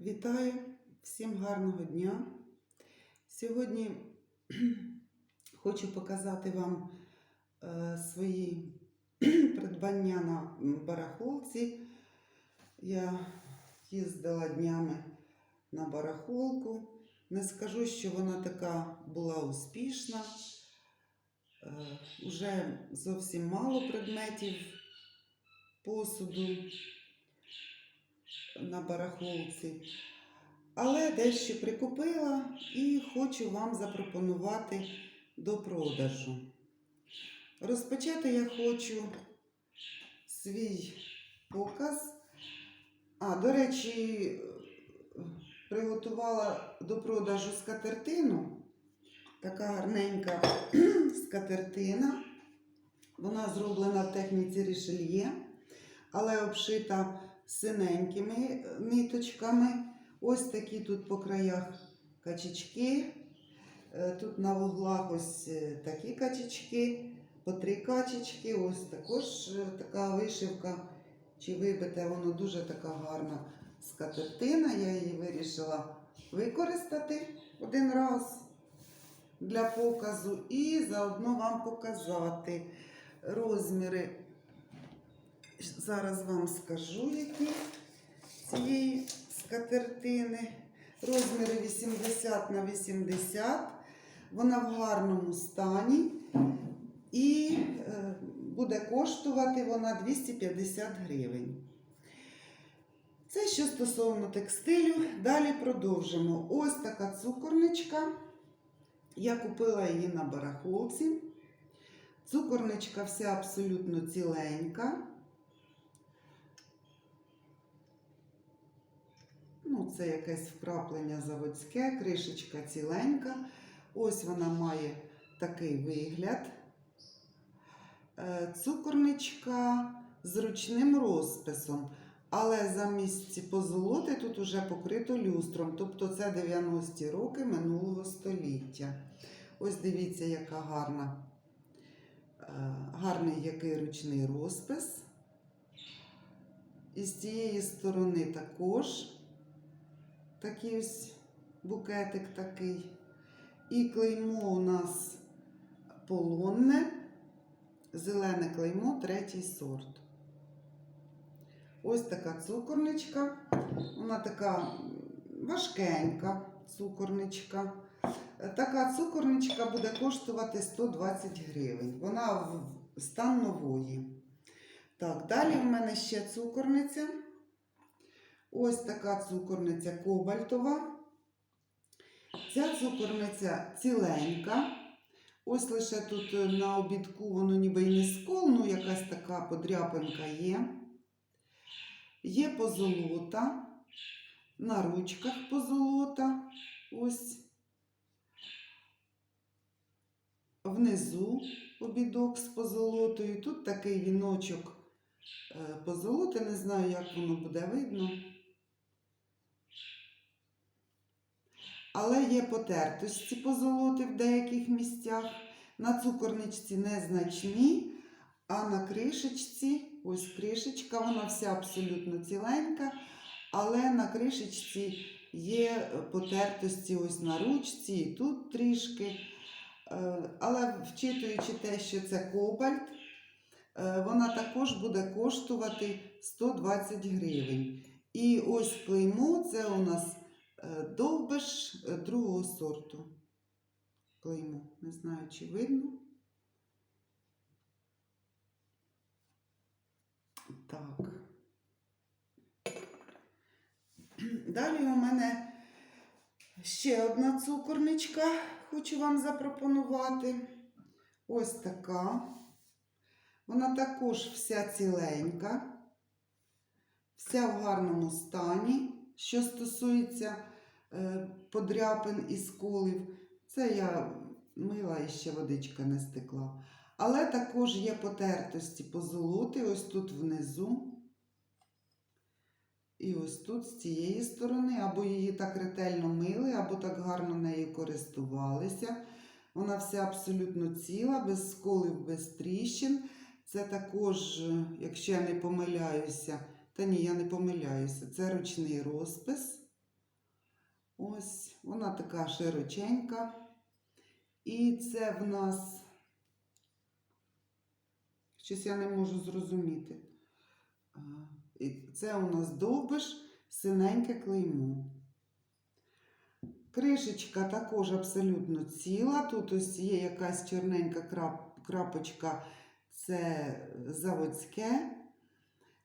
Вітаю всім гарного дня. Сьогодні хочу показати вам е, свої придбання на барахолці. Я їздила днями на барахолку. Не скажу, що вона така була успішна. Е, Уже зовсім мало предметів посуду на барахолці. Але дещо прикупила і хочу вам запропонувати до продажу. Розпочати я хочу свій показ. А, до речі, приготувала до продажу скатертину. Така гарненька скатертина. Вона зроблена в техніці рішельє, але обшита синенькими ниточками. Ось такі тут по краях качечки. Е, Тут на вуглах ось е, такі качечки, по три качечки. Ось також е, така вишивка. Чи вибите, воно дуже така гарна скатертина. Я її вирішила використати один раз для показу і заодно вам показати розміри. Зараз вам скажу, які цієї скатертини. Розміри 80 на 80. Вона в гарному стані. І е, буде коштувати вона 250 гривень. Це що стосовно текстилю. Далі продовжимо. Ось така цукорничка. Я купила її на барахолці. Цукорничка вся абсолютно ціленька. Ну, це якесь вкраплення заводське, кришечка ціленька. Ось вона має такий вигляд. Е, Цукорничка з ручним розписом. Але замість позолоти тут уже покрито люстром. Тобто це 90-ті роки минулого століття. Ось дивіться, яка гарна, е, гарний який ручний розпис. І з цієї сторони також такий ось букетик такий. І клеймо у нас полонне, зелене клеймо, третій сорт. Ось така цукорничка. Вона така важкенька цукорничка. Така цукорничка буде коштувати 120 гривень. Вона в стан нової. Так, далі в мене ще цукорниця. Ось така цукорниця кобальтова. Ця цукорниця ціленька. Ось лише тут е, на обідку воно ніби й не скол, ну якась така подряпинка є. Є позолота, на ручках позолота. Ось. Внизу обідок з позолотою. Тут такий віночок е, позолоти, не знаю, як воно буде видно. Але є потертості позолоти в деяких місцях. На цукорничці незначні, а на кришечці, ось кришечка, вона вся абсолютно ціленька, але на кришечці є потертості ось на ручці, і тут трішки. Е, Але вчитуючи те, що це кобальт, е, вона також буде коштувати 120 гривень. І ось клеймо це у нас довбиш е, другого сорту. Клеймо. Не знаю, чи видно. Так. Далі у мене ще одна цукорничка, хочу вам запропонувати. Ось така. Вона також вся ціленька, вся в гарному стані. Що стосується е, подряпин і сколів, це я мила і ще водичка не стекла. Але також є потертості позолоти, ось тут внизу. І ось тут з цієї сторони, або її так ретельно мили, або так гарно нею користувалися. Вона вся абсолютно ціла, без сколів, без тріщин. Це також, е, якщо я не помиляюся, та ні, я не помиляюся, це ручний розпис. Ось, вона така широченька. І це в нас. Щось я не можу зрозуміти. Це у нас довбиш, синеньке клеймо. Кришечка також абсолютно ціла. Тут ось є якась чорненька крапочка, це заводське.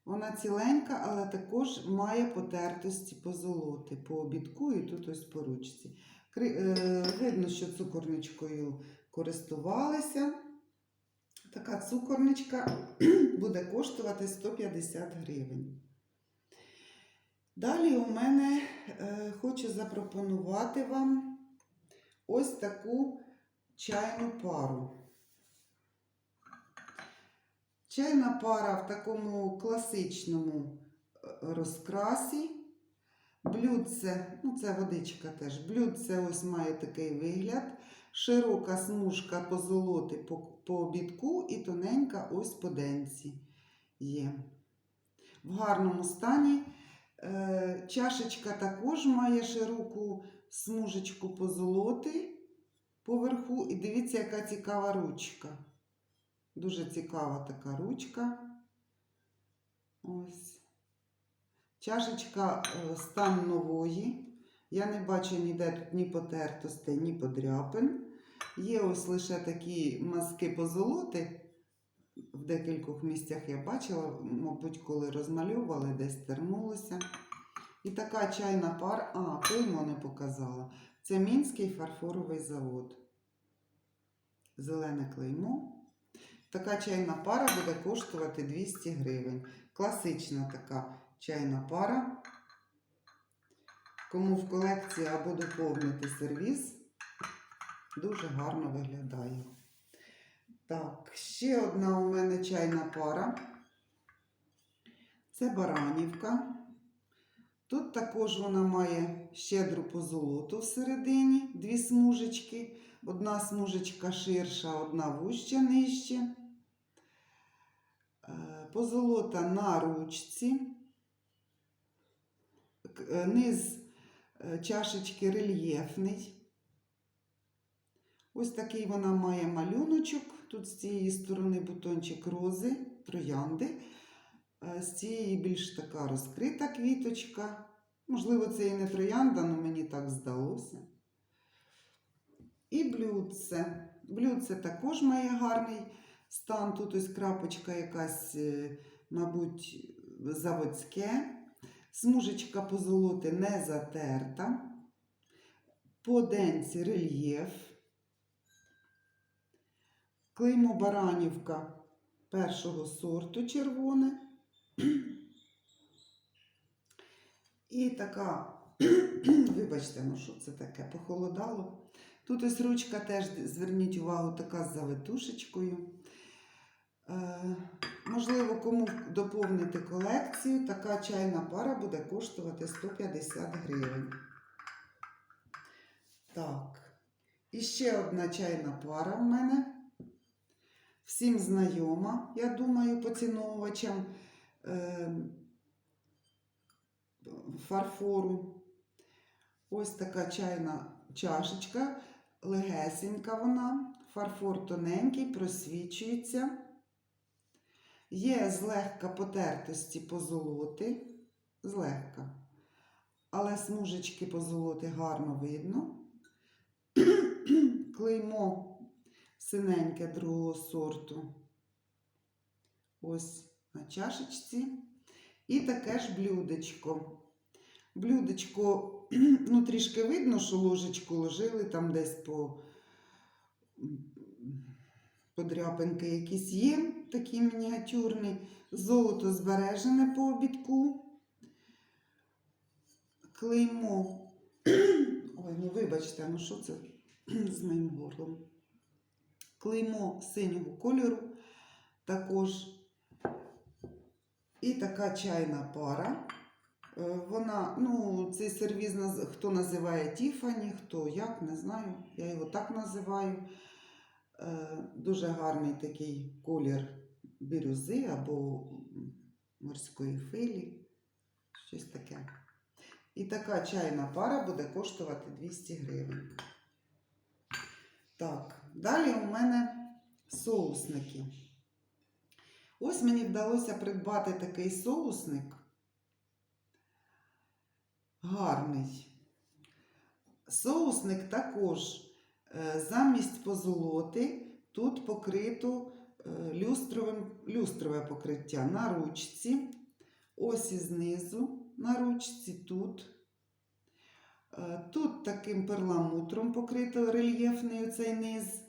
Вона ціленька, але також має потертості позолоти по обідку і тут ось по ручці. Е, Видно, що цукорничкою користувалися. Така цукорничка буде коштувати 150 гривень. Далі у мене е, хочу запропонувати вам ось таку чайну пару. Чайна пара в такому класичному е, розкрасі. Блюдце, ну це водичка теж. Блюдце ось має такий вигляд. Широка смужка позолоти по, по обідку і тоненька ось по денці є. В гарному стані. Е, чашечка також має широку смужечку позолоти поверху. І дивіться, яка цікава ручка. Дуже цікава така ручка. Ось. Чашечка е, стан нової. Я не бачу ніде тут ні потертостей, ні подряпин. Є ось лише такі мазки позолоти. В декількох місцях я бачила, мабуть, коли розмальовували, десь тернулося. І така чайна пара, а, клеймо не показала. Це Мінський фарфоровий завод. Зелене клеймо. Така чайна пара буде коштувати 200 гривень. Класична така чайна пара. Кому в колекції або доповнити сервіс, дуже гарно виглядає. Так, ще одна у мене чайна пара. Це баранівка. Тут також вона має щедру позолоту всередині, дві смужечки. Одна смужечка ширша, одна вужча нижче. Позолота на ручці. Е, Низ е, чашечки рельєфний. Ось такий вона має малюночок. Тут з цієї сторони бутончик рози, троянди. Е, З цієї більш така розкрита квіточка. Можливо, це і не троянда, але мені так здалося. І блюдце. Блюдце також має гарний стан. Тут ось крапочка якась, е, мабуть, заводське. Смужечка позолоти не затерта. По денці рельєф. Клеймо Баранівка першого сорту червоне. І така, вибачте, ну що це таке, похолодало. Тут ось ручка теж, зверніть увагу, така з завитушечкою. Е, можливо, кому доповнити колекцію, така чайна пара буде коштувати 150 гривень. Так. І ще одна чайна пара в мене. Всім знайома, я думаю, поціновувачам е, фарфору. Ось така чайна чашечка, легесенька вона, фарфор тоненький, просвічується. Є злегка потертості позолоти, злегка, але смужечки позолоти гарно видно. Клеймо синеньке другого сорту. Ось на чашечці. І таке ж блюдечко. Блюдечко, ну, трішки видно, що ложечку ложили там десь по подряпинки якісь є, такі мініатюрні. Золото збережене по обідку. Клеймо. Ой, ну вибачте, ну що це з моїм горлом? Клеймо синього кольору також. І така чайна пара. Вона, ну, цей сервіз хто називає Тіфані, хто як, не знаю. Я його так називаю. Е, Дуже гарний такий колір бірюзи або морської филі. Щось таке. І така чайна пара буде коштувати 200 гривень. Так, далі у мене соусники. Ось мені вдалося придбати такий соусник. Гарний. Соусник також е, замість позолоти тут покрито е, люстровим, люстрове покриття на ручці. Ось і знизу на ручці тут. Е, Тут таким перламутром покрито рельєфний оцей низ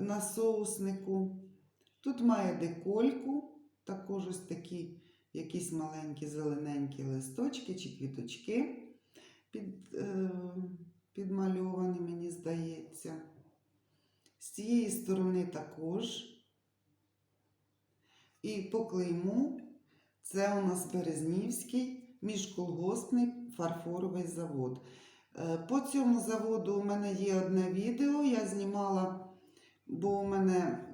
на соуснику. Тут має декольку, також ось такі якісь маленькі зелененькі листочки чи квіточки під, е, підмальовані, мені здається. З цієї сторони також. І по клейму це у нас Березнівський міжколгоспний фарфоровий завод. Е, По цьому заводу у мене є одне відео. Я знімала, бо у мене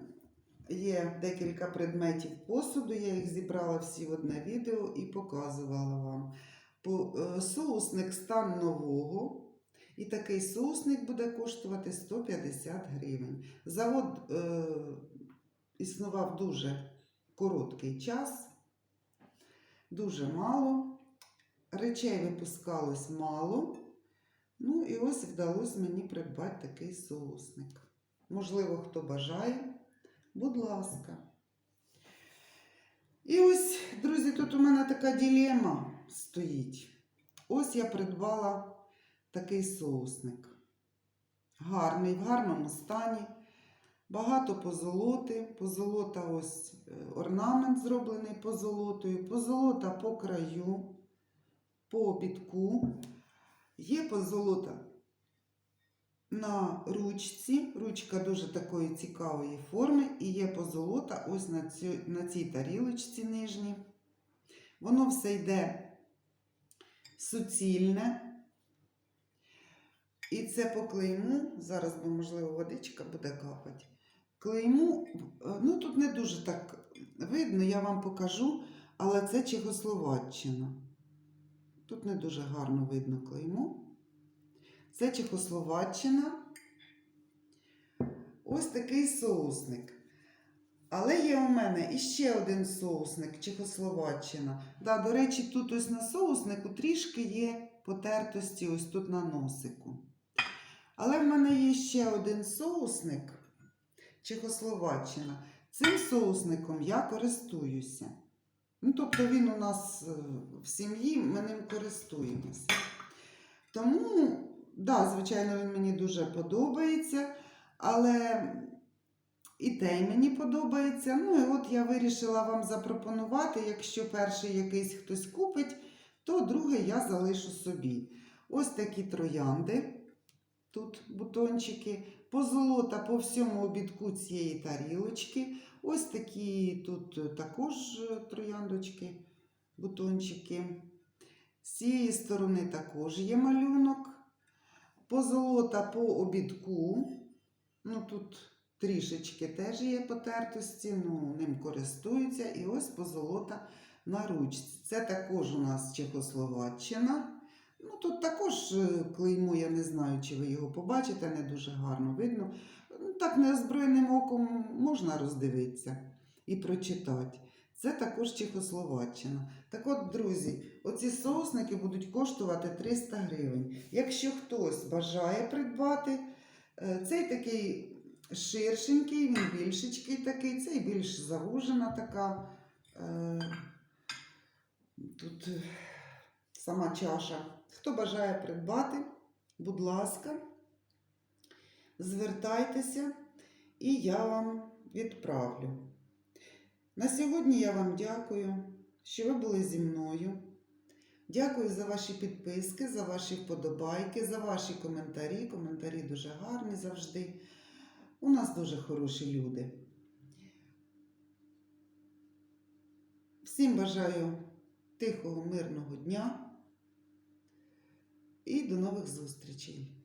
є декілька предметів посуду. Я їх зібрала всі в одне відео і показувала вам. Е, Соусник стан нового. І такий соусник буде коштувати 150 гривень. Завод е, існував дуже короткий час, дуже мало. Речей випускалось мало. Ну і ось вдалося мені придбати такий соусник. Можливо, хто бажає, будь ласка. І ось, друзі, тут у мене така ділема стоїть. Ось я придбала такий соусник. Гарний, в гарному стані. Багато позолоти. Позолота ось е, орнамент зроблений позолотою. Позолота по краю, по обідку. Є позолота на ручці. Ручка дуже такої цікавої форми. І є позолота ось на, цю, на цій тарілочці нижній. Воно все йде суцільне. І це по клейму, зараз, бо, можливо, водичка буде капати. Клейму, е, ну тут не дуже так видно, я вам покажу, але це Чехословаччина. Тут не дуже гарно видно клейму. Це Чехословаччина. Ось такий соусник. Але є у мене іще один соусник Чехословаччина. Да, до речі, тут ось на соуснику трішки є потертості ось тут на носику. Але в мене є ще один соусник Чехословаччина. Цим соусником я користуюся. Ну, тобто він у нас е, в сім'ї, ми ним користуємося. Тому, да, звичайно, він мені дуже подобається, але і той мені подобається. Ну і от я вирішила вам запропонувати, якщо перший якийсь хтось купить, то другий я залишу собі. Ось такі троянди. Тут бутончики, позолота по всьому обідку цієї тарілочки. Ось такі тут також трояндочки, бутончики. З цієї сторони також є малюнок. Позолота по обідку. Ну тут трішечки теж є потертості, ну, ним користуються. І ось позолота на ручці. Це також у нас Чехословаччина. Ну, тут також е, клеймо, я не знаю, чи ви його побачите, не дуже гарно видно. Ну, Так неозброєним оком можна роздивитися і прочитати. Це також Чехословаччина. Так от, друзі, оці соусники будуть коштувати 300 гривень. Якщо хтось бажає придбати, е, цей такий ширшенький, він більшечкий такий, цей більш завужена така. е, Тут е, сама чаша. Хто бажає придбати, будь ласка, звертайтеся і я вам відправлю. На сьогодні я вам дякую, що ви були зі мною. Дякую за ваші підписки, за ваші вподобайки, за ваші коментарі. Коментарі дуже гарні завжди. У нас дуже хороші люди. Всім бажаю тихого, мирного дня і до нових зустрічей!